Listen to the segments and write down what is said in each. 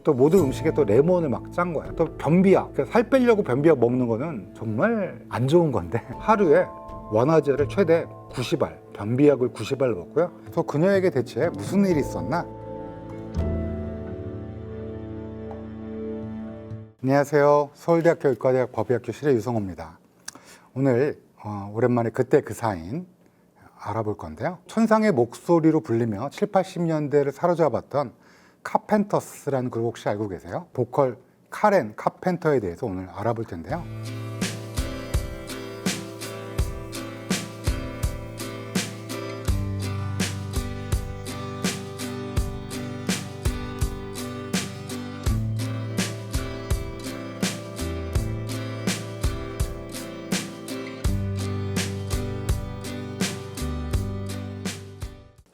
또 모든 음식에 또 레몬을 막 짠 거야. 또 변비약. 그러니까 살 빼려고 변비약 먹는 거는 정말 안 좋은 건데 하루에 원화제를 최대 90알, 변비약을 90알 먹고요. 그래서 그녀에게 대체 무슨 일이 있었나? 안녕하세요. 서울대학교 의과대학 법의학교실의 유성호입니다. 오늘 어, 오랜만에 그때 그 사인 알아볼 건데요. 천상의 목소리로 불리며 7, 80년대를 사로잡았던 카펜터스라는 그룹 혹시 알고 계세요? 보컬 카렌 카펜터에 대해서 오늘 알아볼 텐데요.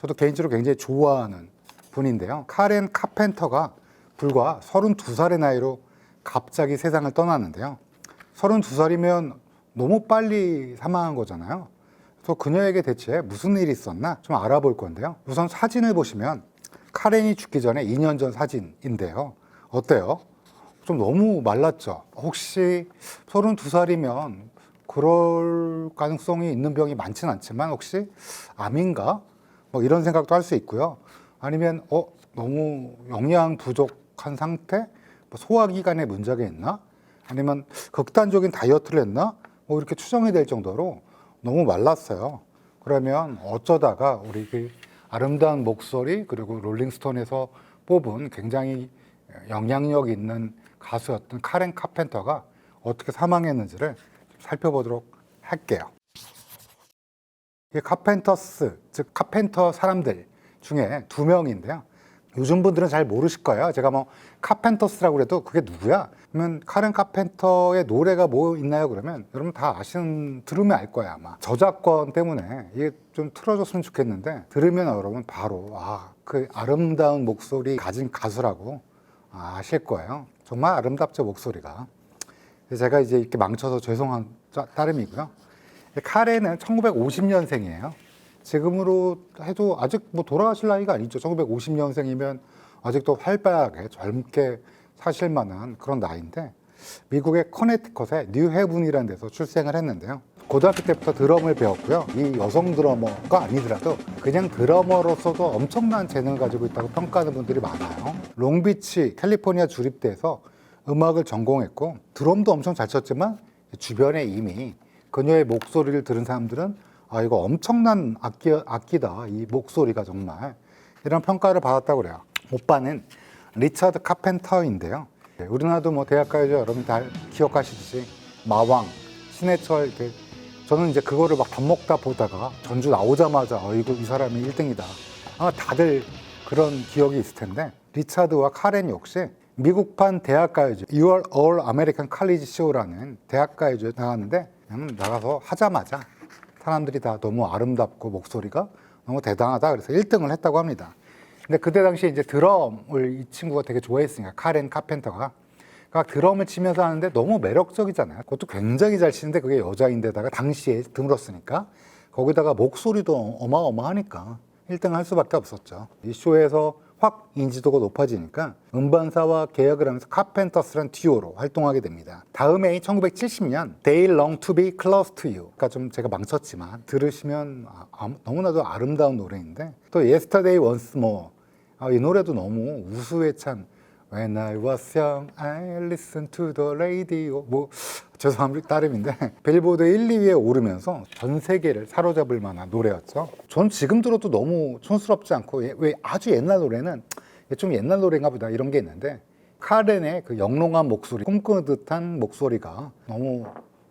저도 개인적으로 굉장히 좋아하는 분인데요. 카렌 카펜터가 불과 32살의 나이로 갑자기 세상을 떠났는데요. 32살이면 너무 빨리 사망한 거잖아요. 그래서 그녀에게 대체 무슨 일이 있었나 좀 알아볼 건데요. 우선 사진을 보시면 카렌이 죽기 전에 2년 전 사진인데요. 어때요? 좀 너무 말랐죠. 혹시 32살이면 그럴 가능성이 있는 병이 많지는 않지만 혹시 암인가? 뭐 이런 생각도 할 수 있고요. 아니면 어 너무 영양 부족한 상태, 뭐 소화기관에 문제가 있나? 아니면 극단적인 다이어트를 했나? 뭐 이렇게 추정이 될 정도로 너무 말랐어요. 그러면 어쩌다가 우리 그 아름다운 목소리 그리고 롤링스톤에서 뽑은 굉장히 영향력 있는 가수였던 카렌 카펜터가 어떻게 사망했는지를 살펴보도록 할게요. 이 카펜터스, 즉 카펜터 사람들 중에 두 명인데요. 요즘 분들은 잘 모르실 거예요. 제가 뭐 카펜터스라고 그래도 그게 누구야? 그러면 카렌 카펜터의 노래가 뭐 있나요? 그러면 여러분 다 아시는 들으면 알 거예요 아마. 저작권 때문에 이게 좀 틀어줬으면 좋겠는데 들으면 여러분 바로 아 그 아름다운 목소리 가진 가수라고 아실 거예요. 정말 아름답죠 목소리가. 제가 이제 이렇게 망쳐서 죄송한 따- 따름이고요. 카렌은 1950년생이에요. 지금으로 해도 아직 뭐 돌아가실 나이가 아니죠. 1950년생이면 아직도 활발하게 젊게 사실 만한 그런 나이인데 미국의 커네티컷의 뉴헤븐이라는 데서 출생을 했는데요. 고등학교 때부터 드럼을 배웠고요. 이 여성 드러머가 아니더라도 그냥 드러머로서도 엄청난 재능을 가지고 있다고 평가하는 분들이 많아요. 롱비치 캘리포니아 주립대에서 음악을 전공했고 드럼도 엄청 잘 쳤지만 주변에 이미 그녀의 목소리를 들은 사람들은 아 이거 엄청난 악기, 악기다. 이 목소리가 정말. 이런 평가를 받았다고 그래요. 오빠는 리차드 카펜터인데요. 네, 우리나라도 뭐 대학가요제 여러분 다 기억하시듯이 마왕 신해철 이렇게 저는 이제 그거를 막 밥 먹다 보다가 전주 나오자마자 어이구 이 사람이 1등이다. 아마 다들 그런 기억이 있을 텐데 리차드와 카렌 역시 미국판 대학가요제 6월 All American College Show라는 대학가요제에 나갔는데 나가서 하자마자 사람들이 다 너무 아름답고 목소리가 너무 대단하다 그래서 1등을 했다고 합니다. 근데 그때 당시에 이제 드럼을 이 친구가 되게 좋아했으니까 카렌 카펜터가 그러니까 드럼을 치면서 하는데 너무 매력적이잖아요. 그것도 굉장히 잘 치는데 그게 여자인데다가 당시에 드물었으니까 거기다가 목소리도 어마어마하니까 1등을 할 수밖에 없었죠. 이 쇼에서 확 인지도가 높아지니까 음반사와 계약을 하면서 카펜터스란 듀오로 활동하게 됩니다. 다음 해인 1970년 They Long to Be Close to You. 그러니까 좀 제가 망쳤지만 들으시면 아, 아, 너무나도 아름다운 노래인데 또 Yesterday Once More 아, 이 노래도 너무 우수에 찬 When I was young, I listened to the radio. 뭐 죄송합니다 따름인데 빌보드 1, 2위에 오르면서 전 세계를 사로잡을 만한 노래였죠. 전 지금 들어도 너무 촌스럽지 않고 예- 왜 아주 옛날 노래는 좀 옛날 노래인가 보다 이런 게 있는데 카렌의 그 영롱한 목소리, 꿈꾸는 듯한 목소리가 너무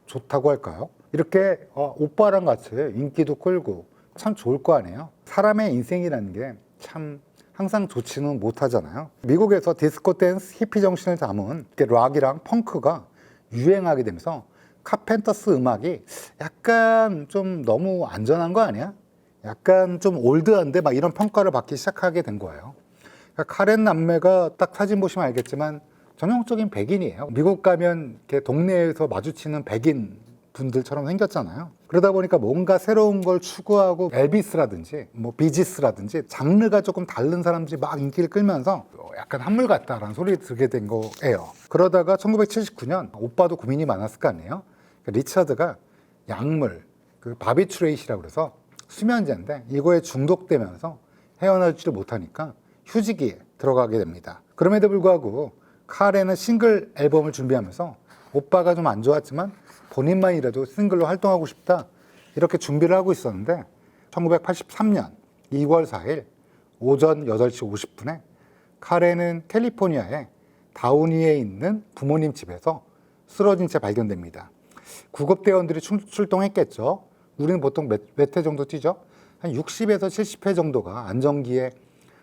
좋다고 할까요? 이렇게 어, 오빠랑 같이 인기도 끌고 참 좋을 거 아니에요. 사람의 인생이라는 게 참 항상 좋지는 못하잖아요. 미국에서 디스코 댄스 히피 정신을 담은 락이랑 펑크가 유행하게 되면서 카펜터스 음악이 약간 좀 너무 안전한 거 아니야? 약간 좀 올드한데 막 이런 평가를 받기 시작하게 된 거예요. 그러니까 카렌 남매가 딱 사진 보시면 알겠지만 전형적인 백인이에요. 미국 가면 이렇게 동네에서 마주치는 백인 분들처럼 생겼잖아요. 그러다 보니까 뭔가 새로운 걸 추구하고 엘비스라든지 뭐 비지스라든지 장르가 조금 다른 사람들이 막 인기를 끌면서 약간 한물 같다라는 소리 들게 된 거예요. 그러다가 1979년 오빠도 고민이 많았을 거 아니에요. 그러니까 리차드가 약물, 그 바비츄레이시라고 그래서 수면제인데 이거에 중독되면서 헤어나지를 못하니까 휴지기에 들어가게 됩니다. 그럼에도 불구하고 카레는 싱글 앨범을 준비하면서 오빠가 좀 안 좋았지만 본인만이라도 싱글로 활동하고 싶다 이렇게 준비를 하고 있었는데 1983년 2월 4일 오전 8시 50분에 카레는 캘리포니아의 다우니에 있는 부모님 집에서 쓰러진 채 발견됩니다. 구급대원들이 출- 출동했겠죠. 우리는 보통 몇회 정도 뛰죠? 한 60에서 70회 정도가 안정기에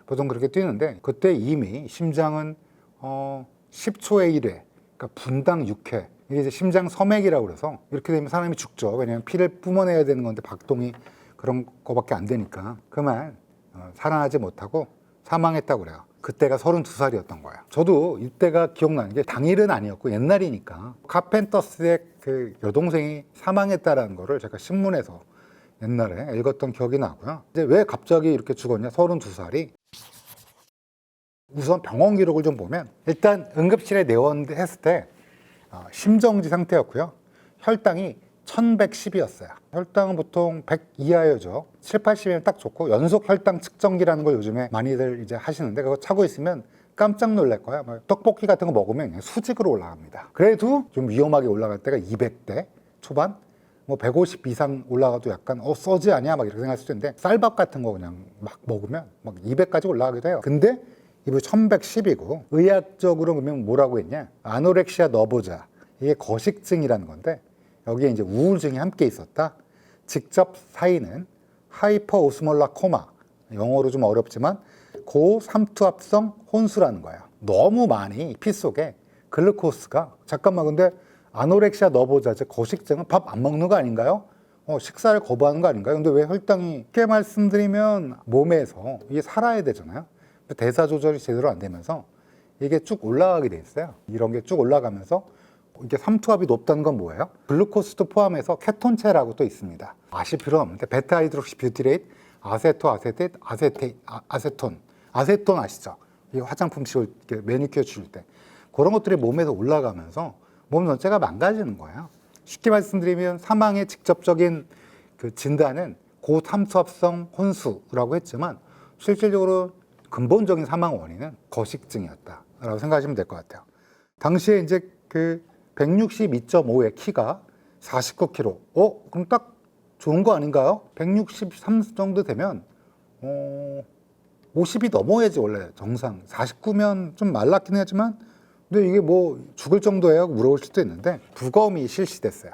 보통 그렇게 뛰는데 그때 이미 심장은 어 10초에 1회, 그러니까 분당 6회. 이게 이제 심장 섬액이라고 그래서 이렇게 되면 사람이 죽죠. 왜냐하면 피를 뿜어내야 되는 건데 박동이 그런 거밖에 안 되니까 그만 어, 살아나지 못하고 사망했다고 그래요. 그때가 32살이었던 거예요. 저도 이때가 기억나는 게 당일은 아니었고 옛날이니까 카펜터스의 그 여동생이 사망했다라는 거를 제가 신문에서 옛날에 읽었던 기억이 나고요. 이제 왜 갑자기 이렇게 죽었냐? 32살이 우선 병원 기록을 좀 보면 일단 응급실에 내원했을 때 어, 심정지 상태였고요. 혈당이 1110이었어요. 혈당은 보통 100 이하여죠. 7, 80이면 딱 좋고 연속 혈당 측정기라는 걸 요즘에 많이들 이제 하시는데 그거 차고 있으면 깜짝 놀랄 거야. 뭐 떡볶이 같은 거 먹으면 그냥 수직으로 올라갑니다. 그래도 좀 위험하게 올라갈 때가 200대 초반, 뭐 150 이상 올라가도 약간 어 써지 아니야 막 이렇게 생각할 수도 있는데 쌀밥 같은 거 그냥 막 먹으면 막 200까지 올라가기도 해요. 근데 이게 1110이고 의학적으로 그러면 뭐라고 했냐? 아노렉시아 너보자 이게 거식증이라는 건데 여기에 이제 우울증이 함께 있었다. 직접 사인은 하이퍼 오스몰라 코마 영어로 좀 어렵지만 고삼투압성 혼수라는 거예요. 너무 많이 피 속에 글루코스가 잠깐만 근데 아노렉시아 너보자 즉 거식증은 밥 안 먹는 거 아닌가요? 어, 식사를 거부하는 거 아닌가요? 근데 왜 혈당이 쉽게 말씀드리면 몸에서 이게 살아야 되잖아요. 대사 조절이 제대로 안 되면서 이게 쭉 올라가게 돼 있어요. 이런 게 쭉 올라가면서 이게 삼투압이 높다는 건 뭐예요? 글루코스도 포함해서 케톤체라고 또 있습니다. 아실 필요는 없는데 베타 하이드록시 뷰티레이트, 아세토 아세테트, 아세테 아, 아세톤, 아세톤 아시죠? 이 화장품 지울 때 매니큐어 지울 때 그런 것들이 몸에서 올라가면서 몸 전체가 망가지는 거예요. 쉽게 말씀드리면 사망의 직접적인 그 진단은 고탐수합성 혼수라고 했지만 실질적으로 근본적인 사망 원인은 거식증이었다라고 생각하시면 될 것 같아요. 당시에 이제 그 162.5의 키가 49kg. 어? 그럼 딱 좋은 거 아닌가요? 163 정도 되면 어 50이 넘어야지 원래 정상. 49면 좀 말랐긴 하지만 근데 이게 뭐 죽을 정도예요? 물어볼 수도 있는데 부검이 실시됐어요.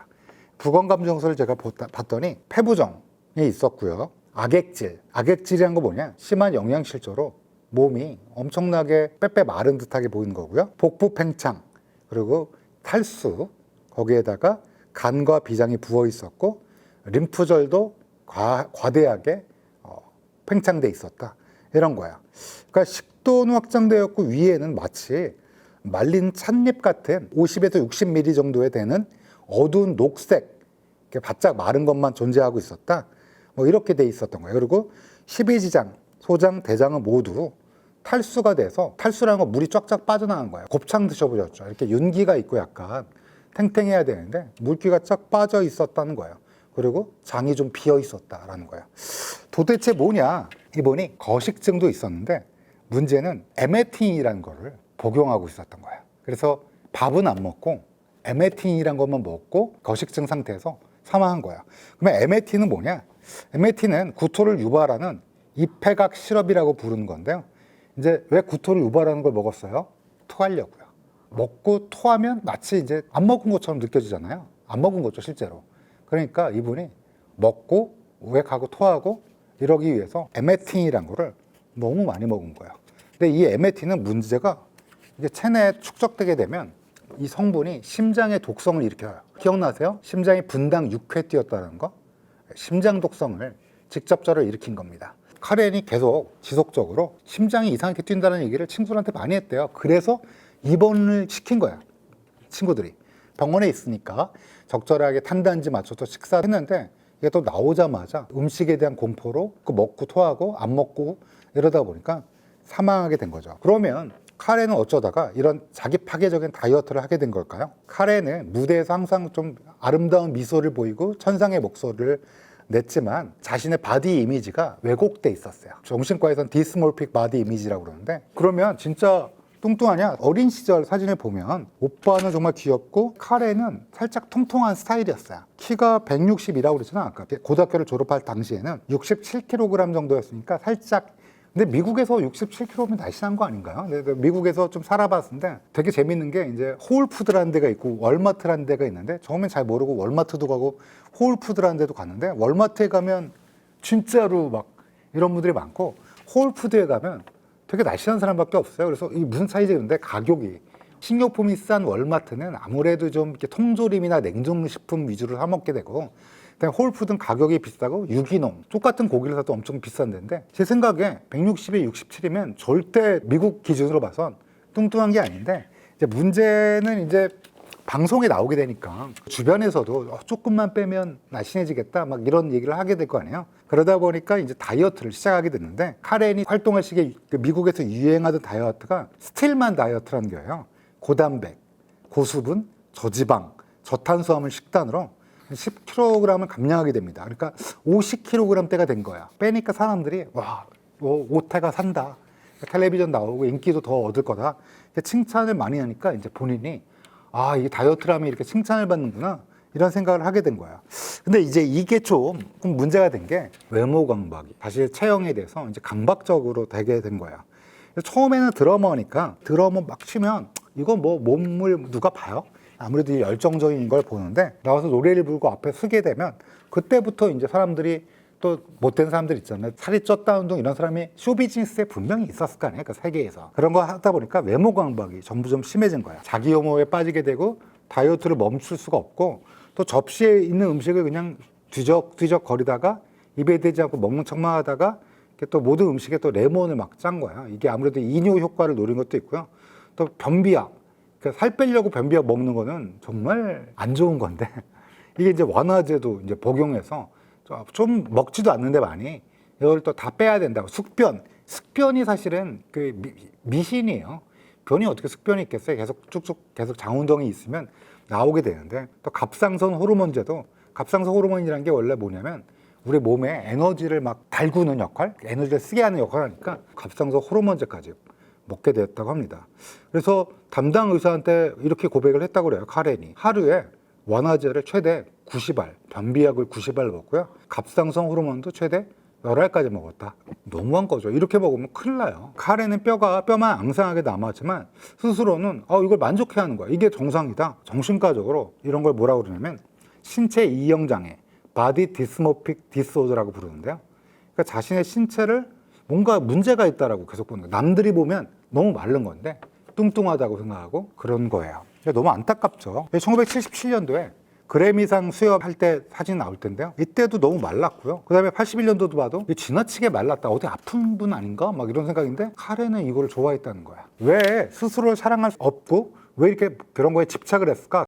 부검 감정서를 제가 봤더니 폐부종이 있었고요. 악액질. 악액질이란 거 뭐냐? 심한 영양실조로 몸이 엄청나게 빼빼 마른 듯하게 보이는 거고요. 복부 팽창 그리고 탈수 거기에다가 간과 비장이 부어 있었고 림프절도 과, 과대하게 어, 팽창돼 있었다 이런 거야. 그러니까 식도는 확장되었고 위에는 마치 말린 찻잎 같은 50에서 60mm 정도에 되는 어두운 녹색 이렇게 바짝 마른 것만 존재하고 있었다. 뭐 이렇게 돼 있었던 거예요. 그리고 12지장, 소장, 대장은 모두 탈수가 돼서 탈수라는 건 물이 쫙쫙 빠져나간 거예요. 곱창 드셔보셨죠? 이렇게 윤기가 있고 약간 탱탱해야 되는데 물기가 쫙 빠져 있었다는 거예요. 그리고 장이 좀 비어 있었다라는 거예요. 도대체 뭐냐? 이분이 거식증도 있었는데 문제는 에메틴이라는 거를 복용하고 있었던 거예요. 그래서 밥은 안 먹고 에메틴이란 것만 먹고 거식증 상태에서 사망한 거야. 그러면 에메틴은 뭐냐? 에메틴은 구토를 유발하는 이페각 시럽이라고 부르는 건데요. 이제 왜 구토를 유발하는 걸 먹었어요? 토하려고요. 먹고 토하면 마치 이제 안 먹은 것처럼 느껴지잖아요. 안 먹은 거죠, 실제로. 그러니까 이분이 먹고 우액하고 토하고 이러기 위해서 에메틴이란 거를 너무 많이 먹은 거예요. 근데 이 에메틴은 문제가 이게 체내에 축적되게 되면 이 성분이 심장의 독성을 일으켜요. 기억나세요? 심장이 분당 6회 뛰었다는 거? 심장 독성을 직접적으로 일으킨 겁니다. 카렌이 계속 지속적으로 심장이 이상하게 뛴다는 얘기를 친구들한테 많이 했대요. 그래서 입원을 시킨 거야. 친구들이. 병원에 있으니까 적절하게 탄단지 맞춰서 식사했는데 이게 또 나오자마자 음식에 대한 공포로 그 먹고 토하고 안 먹고 이러다 보니까 사망하게 된 거죠. 그러면 카레는 어쩌다가 이런 자기 파괴적인 다이어트를 하게 된 걸까요? 카레는 무대에서 항상 좀 아름다운 미소를 보이고 천상의 목소리를 냈지만 자신의 바디 이미지가 왜곡돼 있었어요. 정신과에선 디스몰픽 바디 이미지라고 그러는데 그러면 진짜 뚱뚱하냐? 어린 시절 사진을 보면 오빠는 정말 귀엽고 카레는 살짝 통통한 스타일이었어요. 키가 160이라고 그랬잖아. 아까 고등학교를 졸업할 당시에는 67kg 정도였으니까 살짝 근데 미국에서 67kg면 날씬한 거 아닌가요? 근데 미국에서 좀 살아봤는데 되게 재밌는 게 이제 홀푸드라는 데가 있고 월마트라는 데가 있는데 처음엔 잘 모르고 월마트도 가고 홀푸드라는 데도 갔는데 월마트에 가면 진짜로 막 이런 분들이 많고 홀푸드에 가면 되게 날씬한 사람밖에 없어요. 그래서 이 무슨 차이지 근데 가격이 식료품이 싼 월마트는 아무래도 좀 이렇게 통조림이나 냉동식품 위주로 사 먹게 되고 그다음에 홀푸드는 가격이 비싸고 유기농 똑같은 고기를 사도 엄청 비싼 데인데 제 생각에 160에 67이면 절대 미국 기준으로 봐선 뚱뚱한 게 아닌데 이제 문제는 이제 방송에 나오게 되니까 주변에서도 어, 조금만 빼면 날씬해지겠다 막 이런 얘기를 하게 될 거 아니에요. 그러다 보니까 이제 다이어트를 시작하게 됐는데 카렌이 활동할 시기에 그 미국에서 유행하던 다이어트가 스틸만 다이어트라는 거예요. 고단백, 고수분, 저지방, 저탄수화물 식단으로 10kg을 감량하게 됩니다. 그러니까 50kg 대가 된 거야. 빼니까 사람들이 와, 뭐 오태가 산다. 텔레비전 나오고 인기도 더 얻을 거다. 칭찬을 많이 하니까 이제 본인이 아, 이게 다이어트라면 이렇게 칭찬을 받는구나. 이런 생각을 하게 된 거야. 근데 이제 이게 좀 문제가 된 게 외모 강박이. 사실 체형에 대해서 이제 강박적으로 되게 된 거야. 처음에는 드러머니까 드러머 막 치면 이거 뭐 몸을 누가 봐요? 아무래도 이 열정적인 걸 보는데 나와서 노래를 부르고 앞에 서게 되면 그때부터 이제 사람들이 또 못된 사람들 있잖아요. 살이 쪘다는 둥 이런 사람이 쇼비즈니스에 분명히 있었을 거 아니에요. 그 세계에서. 그런 거 하다 보니까 외모 강박이 전부 좀 심해진 거야. 자기 혐오에 빠지게 되고 다이어트를 멈출 수가 없고 또 접시에 있는 음식을 그냥 뒤적뒤적 거리다가 입에 대지 않고 먹는 척만 하다가 또 모든 음식에 또 레몬을 막 짠 거야. 이게 아무래도 이뇨 효과를 노린 것도 있고요. 또 변비약. 그러니까 살 빼려고 변비약 먹는 거는 정말 안 좋은 건데 이게 이제 완화제도 이제 복용해서 좀 먹지도 않는데 많이 이걸 또 다 빼야 된다고. 숙변. 숙변이 사실은 그 미, 미신이에요. 변이 어떻게 숙변이 있겠어요? 계속 쭉쭉 계속 장운동이 있으면 나오게 되는데 또 갑상선 호르몬제도 갑상선 호르몬이라는 게 원래 뭐냐면 우리 몸에 에너지를 막 달구는 역할 에너지를 쓰게 하는 역할을 하니까 갑상선 호르몬제까지 먹게 되었다고 합니다 그래서 담당 의사한테 이렇게 고백을 했다고 그래요 카렌이 하루에 완화제를 최대 90알, 변비약을 90알 먹고요. 갑상선 호르몬도 최대 10알까지 먹었다. 너무한 거죠. 이렇게 먹으면 큰일 나요. 카레는 뼈가 뼈만 앙상하게 남았지만 스스로는 어, 이걸 만족해 하는 거야. 이게 정상이다. 정신과적으로 이런 걸 뭐라고 그러냐면 신체 이형 장애, 바디 디스모픽 디스오더라고 부르는데요. 그러니까 자신의 신체를 뭔가 문제가 있다라고 계속 보는 거예요. 남들이 보면 너무 마른 건데 뚱뚱하다고 생각하고 그런 거예요. 너무 안타깝죠. 1977년도에 그래미상 수여할 때 사진 나올 텐데요. 이때도 너무 말랐고요. 그 다음에 81년도도 봐도 지나치게 말랐다. 어디 아픈 분 아닌가? 막 이런 생각인데 카레는 이거를 좋아했다는 거야. 왜 스스로를 사랑할 수 없고 왜 이렇게 그런 거에 집착을 했을까?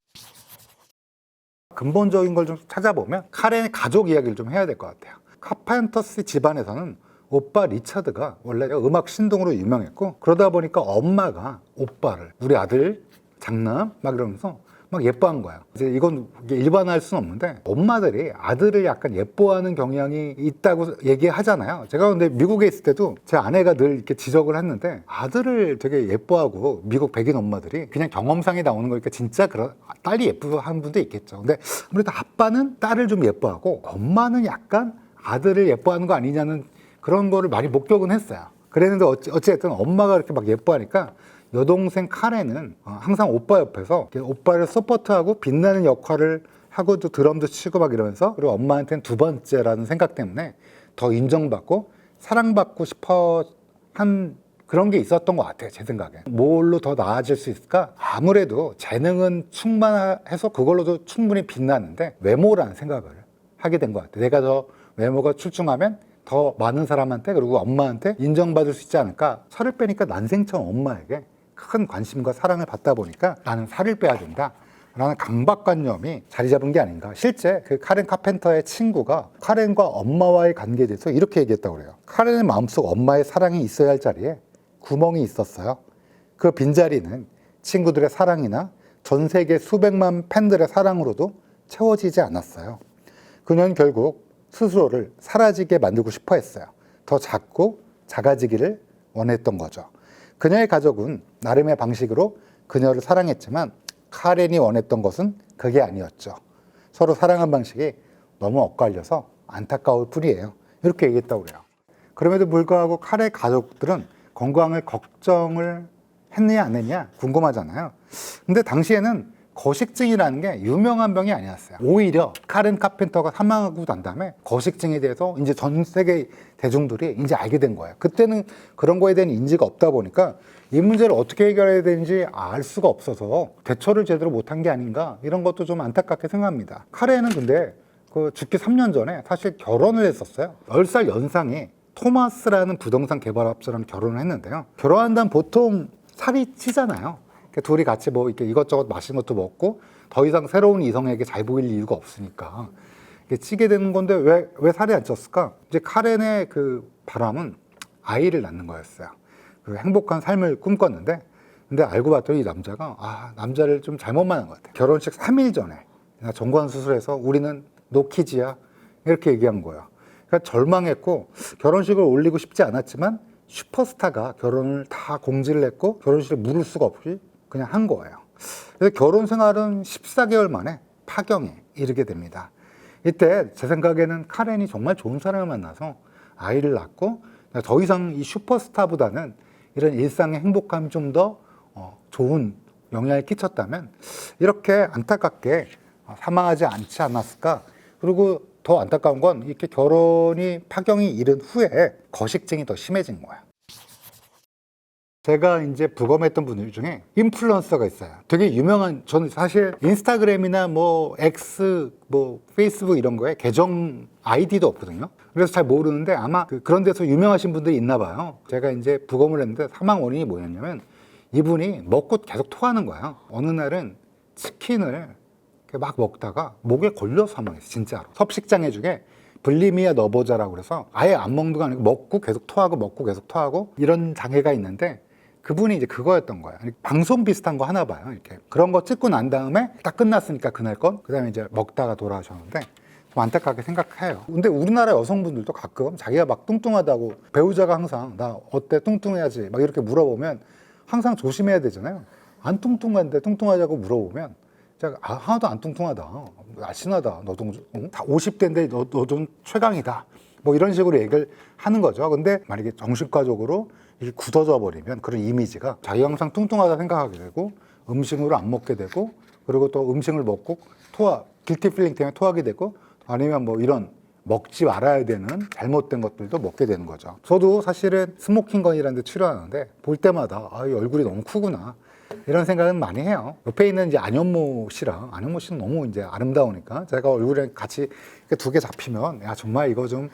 근본적인 걸 좀 찾아보면 카렌의 가족 이야기를 좀 해야 될 것 같아요. 카펜터스 집안에서는 오빠 리차드가 원래 음악 신동으로 유명했고 그러다 보니까 엄마가 오빠를 우리 아들 장남 막 이러면서 막 예뻐한 거야. 이제 이건 일반화할 수는 없는데 엄마들이 아들을 약간 예뻐하는 경향이 있다고 얘기하잖아요. 제가 근데 미국에 있을 때도 제 아내가 늘 이렇게 지적을 했는데 아들을 되게 예뻐하고 미국 백인 엄마들이 그냥 경험상에 나오는 거니까 진짜 그런 딸이 예뻐하는 분도 있겠죠. 근데 아무래도 아빠는 딸을 좀 예뻐하고 엄마는 약간 아들을 예뻐하는 거 아니냐는 그런 거를 많이 목격은 했어요. 그랬는데 어찌, 어찌됐든 엄마가 이렇게 막 예뻐하니까 여동생 카레는 어, 항상 오빠 옆에서 오빠를 서포트하고 빛나는 역할을 하고 또 드럼도 치고 막 이러면서 그리고 엄마한테는 두 번째라는 생각 때문에 더 인정받고 사랑받고 싶어 한 그런 게 있었던 것 같아요 제 생각에 뭘로 더 나아질 수 있을까? 아무래도 재능은 충만해서 그걸로도 충분히 빛나는데 외모라는 생각을 하게 된 것 같아요. 내가 더 외모가 출중하면 더 많은 사람한테 그리고 엄마한테 인정받을 수 있지 않을까 살을 빼니까 난생처럼 엄마에게 큰 관심과 사랑을 받다 보니까 나는 살을 빼야 된다 라는 강박관념이 자리 잡은 게 아닌가. 실제 그 카렌 카펜터의 친구가 카렌과 엄마와의 관계에 대해서 이렇게 얘기했다고 그래요. 카렌의 마음속 엄마의 사랑이 있어야 할 자리에 구멍이 있었어요. 그 빈자리는 친구들의 사랑이나 전 세계 수백만 팬들의 사랑으로도 채워지지 않았어요. 그녀는 결국 스스로를 사라지게 만들고 싶어 했어요. 더 작고 작아지기를 원했던 거죠. 그녀의 가족은 나름의 방식으로 그녀를 사랑했지만 카렌이 원했던 것은 그게 아니었죠. 서로 사랑한 방식이 너무 엇갈려서 안타까울 뿐이에요. 이렇게 얘기했다고 그래요. 그럼에도 불구하고 카렌 가족들은 건강을 걱정을 했느냐 안 했느냐 궁금하잖아요. 근데 당시에는 거식증이라는 게 유명한 병이 아니었어요. 오히려 카렌 카펜터가 사망하고 난 다음에 거식증에 대해서 이제 전 세계 대중들이 이제 알게 된 거예요. 그때는 그런 거에 대한 인지가 없다 보니까 이 문제를 어떻게 해결해야 되는지 알 수가 없어서 대처를 제대로 못한 게 아닌가 이런 것도 좀 안타깝게 생각합니다. 카렌은 근데 그 죽기 3년 전에 사실 결혼을 했었어요. 10살 연상이 토마스라는 부동산 개발업자랑 결혼을 했는데요. 결혼한다면 보통 살이 찌잖아요. 그러니까 둘이 같이 뭐 이렇게 이것저것 맛있는 것도 먹고 더 이상 새로운 이성에게 잘 보일 이유가 없으니까 이게 찌게 되는 건데 왜, 왜 살이 안 쪘을까? 이제 카렌의 그 바람은 아이를 낳는 거였어요. 그 행복한 삶을 꿈꿨는데 근데 알고 봤더니 이 남자가 아 남자를 좀 잘못 만난 것 같아. 결혼식 3일 전에 나 정관 수술해서 우리는 노키즈야 이렇게 얘기한 거예요. 그러니까 절망했고 결혼식을 올리고 싶지 않았지만 슈퍼스타가 결혼을 다 공지를 했고 결혼식을 물을 수가 없이 그냥 한 거예요. 그래서 결혼 생활은 14개월 만에 파경에 이르게 됩니다. 이때 제 생각에는 카렌이 정말 좋은 사람을 만나서 아이를 낳고 더 이상 이 슈퍼스타보다는 이런 일상의 행복감이 좀더 어, 좋은 영향을 끼쳤다면 이렇게 안타깝게 어, 사망하지 않지 않았을까. 그리고 더 안타까운 건 이렇게 결혼이 파경이 이른 후에 거식증이 더 심해진 거야. 제가 이제 부검했던 분들 중에 인플루언서가 있어요. 되게 유명한 저는 사실 인스타그램이나 뭐 X 뭐 페이스북 이런 거에 계정 아이디도 없거든요. 그래서 잘 모르는데 아마 그 그런 데서 유명하신 분들이 있나 봐요. 제가 이제 부검을 했는데 사망 원인이 뭐였냐면 이분이 먹고 계속 토하는 거예요. 어느 날은 치킨을 막 먹다가 목에 걸려서 사망했어요. 진짜로. 섭식장애 중에 블리미아 너보자라고 그래서 아예 안 먹는 거 아니고 먹고 계속 토하고 먹고 계속 토하고 이런 장애가 있는데 그분이 이제 그거였던 거예요. 방송 비슷한 거 하나 봐요. 이렇게 그런 거 찍고 난 다음에 딱 끝났으니까 그날 건 그다음에 이제 먹다가 돌아오셨는데 좀 안타깝게 생각해요. 근데 우리나라 여성분들도 가끔 자기가 막 뚱뚱하다고 배우자가 항상 나 어때 뚱뚱해야지 막 이렇게 물어보면 항상 조심해야 되잖아요. 안 뚱뚱한데 뚱뚱하자고 물어보면 제가 아, 하나도 안 뚱뚱하다. 날씬하다. 너도 응? 다 50대인데 너, 너도 최강이다. 뭐 이런 식으로 얘기를 하는 거죠. 근데 만약에 정신과적으로 이게 굳어져 버리면 그런 이미지가 자기가 항상 뚱뚱하다 생각하게 되고 음식으로 안 먹게 되고 그리고 또 음식을 먹고 토하 길티 필링 때문에 토하게 되고 아니면 뭐 이런 먹지 말아야 되는 잘못된 것들도 먹게 되는 거죠. 저도 사실은 스모킹건이라는 데 출연하는데 볼 때마다 아, 이 얼굴이 너무 크구나. 이런 생각은 많이 해요. 옆에 있는 이제 안현모 씨랑 안현모 씨는 너무 이제 아름다우니까 제가 얼굴에 같이 두 개 잡히면 야 정말 이거 좀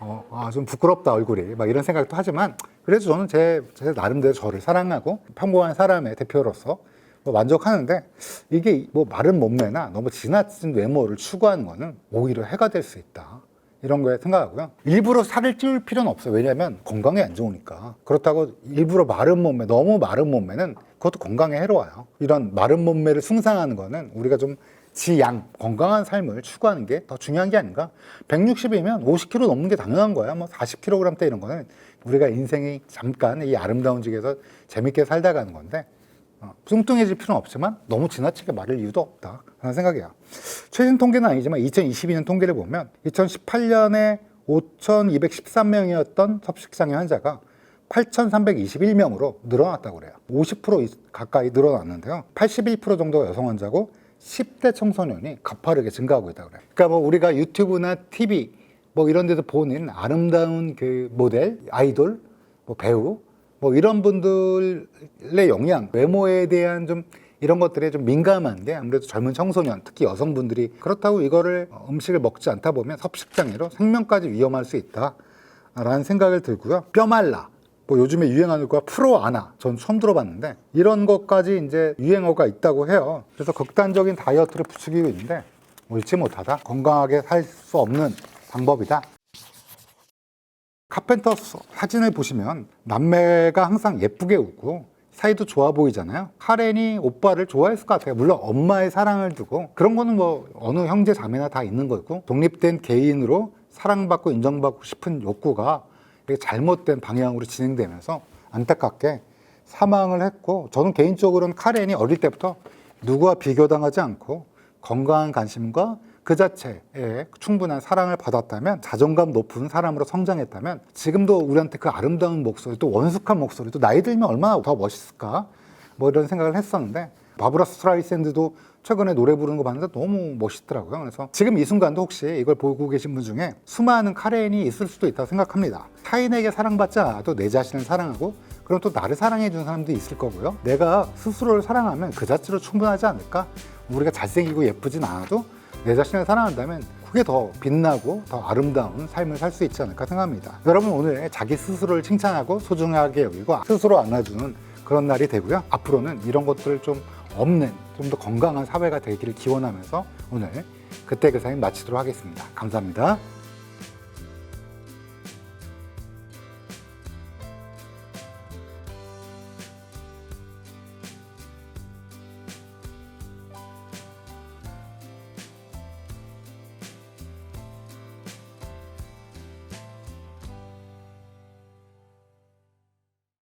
어, 아, 좀 부끄럽다 얼굴이 막 이런 생각도 하지만 그래도 저는 제, 제 나름대로 저를 사랑하고 평범한 사람의 대표로서 뭐 만족하는데 이게 뭐 마른 몸매나 너무 지나친 외모를 추구하는 거는 오히려 해가 될 수 있다. 이런 거에 생각하고요. 일부러 살을 찌울 필요는 없어요. 왜냐하면 건강에 안 좋으니까. 그렇다고 일부러 마른 몸매, 너무 마른 몸매는 그것도 건강에 해로워요. 이런 마른 몸매를 숭상하는 거는 우리가 좀 지양, 건강한 삶을 추구하는 게 더 중요한 게 아닌가? 160이면 50kg 넘는 게 당연한 거야. 뭐 40kg대 이런 거는 우리가 인생이 잠깐 이 아름다운 지역에서 재밌게 살다 가는 건데 어, 뚱뚱해질 필요는 없지만 너무 지나치게 마를 이유도 없다. 라는 생각이야. 최신 통계는 아니지만 2022년 통계를 보면 2018년에 5,213명이었던 섭식장애 환자가 8,321명으로 늘어났다고 그래요. 50% 가까이 늘어났는데요. 81% 정도가 여성 환자고 10대 청소년이 가파르게 증가하고 있다고 그래요. 그러니까 뭐 우리가 유튜브나 TV 뭐 이런 데서 보는 아름다운 그 모델, 아이돌, 뭐 배우 뭐 이런 분들의 영향, 외모에 대한 좀 이런 것들에 좀 민감한 게 아무래도 젊은 청소년, 특히 여성분들이 그렇다고 이거를 어, 음식을 먹지 않다 보면 섭식장애로 생명까지 위험할 수 있다라는 생각을 들고요. 뼈 말라, 뭐 요즘에 유행하는 거가 프로 아나 전 처음 들어봤는데 이런 것까지 이제 유행어가 있다고 해요. 그래서 극단적인 다이어트를 부추기고 있는데 뭐 잊지 못하다 건강하게 살 수 없는 방법이다. 카펜터 서- 사진을 보시면 남매가 항상 예쁘게 웃고 사이도 좋아 보이잖아요. 카렌이 오빠를 좋아했을 것 같아요. 물론 엄마의 사랑을 두고 그런 거는 뭐 어느 형제 자매나 다 있는 거고 독립된 개인으로 사랑받고 인정받고 싶은 욕구가 이렇게 잘못된 방향으로 진행되면서 안타깝게 사망을 했고 저는 개인적으로는 카렌이 어릴 때부터 누구와 비교당하지 않고 건강한 관심과 그 자체에 충분한 사랑을 받았다면 자존감 높은 사람으로 성장했다면 지금도 우리한테 그 아름다운 목소리 또 원숙한 목소리 또 나이 들면 얼마나 더 멋있을까? 뭐 이런 생각을 했었는데 바브라 스트라이샌드도 최근에 노래 부르는 거 봤는데 너무 멋있더라고요. 그래서 지금 이 순간도 혹시 이걸 보고 계신 분 중에 수많은 카렌이 있을 수도 있다고 생각합니다. 타인에게 사랑받지 않아도 내 자신을 사랑하고 그럼 또 나를 사랑해 주는 사람도 있을 거고요. 내가 스스로를 사랑하면 그 자체로 충분하지 않을까? 우리가 잘생기고 예쁘진 않아도 내 자신을 사랑한다면 그게 더 빛나고 더 아름다운 삶을 살 수 있지 않을까 생각합니다. 여러분 오늘 자기 스스로를 칭찬하고 소중하게 여기고 스스로 안아주는 그런 날이 되고요. 앞으로는 이런 것들 좀 없는 좀 더 건강한 사회가 되기를 기원하면서 오늘 그때 그 사이 마치도록 하겠습니다. 감사합니다.